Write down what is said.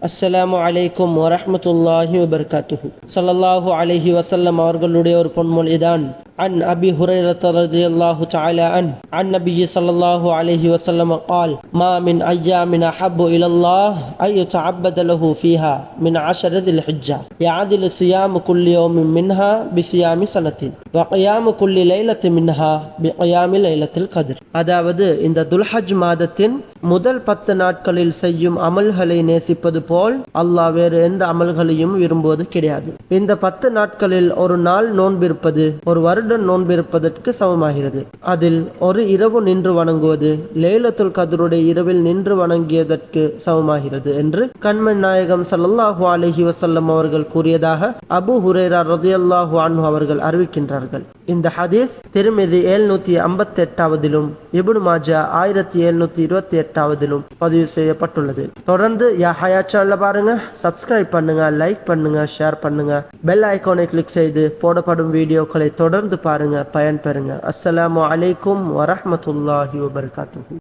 அஸ்ஸலாமு அலைக்கும் வரஹ்மத்துல்லாஹி வபர்காத்துஹு ஸல்லல்லாஹு அலைஹி வஸல்லம் அவர்களுடைய ஒரு பொன்மொழிதான் عن أبي هريرة رضي الله تعالى عنه عن النبي صلى الله عليه وسلم قال ما من أيام أحب إلى الله أن يتعبد له فيها من عشر ذي الحجة يعدل صيام كل يوم منها بصيام سنة وقيام كل ليلة منها بقيام ليلة القدر அதாவது இந்த துல்ஹஜ் மாதத்தின் முதல் பத்து நாட்களில் செய்யும் அமல்களை நேசிப்பது போல் அல்லாஹ் வேறு எந்த அமல்களையும் விரும்புவது கிடையாது இந்த பத்து நாட்களில் ஒரு நாள் நோன்பிருப்பது ஒரு வருடம் நோன்பிருப்பதற்கு சமமாகிறது. அதில் ஒரு இரவு நின்று வணங்குவது லேலத்துல் கதருடைய இரவில் நின்று வணங்கியதற்கு சமமாகிறது என்று கண்மன் நாயகம் ஸல்லல்லாஹு அலஹி வசல்லம் அவர்கள் கூறியதாக அபு ஹுரேரா ரதியல்லாஹு அன்ஹு அவர்கள் அறிவிக்கின்றார்கள். இந்த ஹதீஸ் திருமிதி எழுநூத்தி ஐம்பத்தி எட்டாவதிலும் இபுனு மாஜா ஆயிரத்தி எழுநூத்தி இருபத்தி எட்டாவதிலும் பதிவு செய்யப்பட்டுள்ளது. தொடர்ந்து யா ஹயா சேனலை பாருங்க சப்ஸ்கிரைப் பண்ணுங்க லைக் பண்ணுங்க ஷேர் பண்ணுங்க. பெல் ஐக்கானை கிளிக் செய்து போடப்படும் வீடியோக்களை தொடர்ந்து பாருங்க பயன்பெறுங்க. அஸ்ஸலாமு வலைக்கும் வரமத்துல்லாஹி வபர்காத்து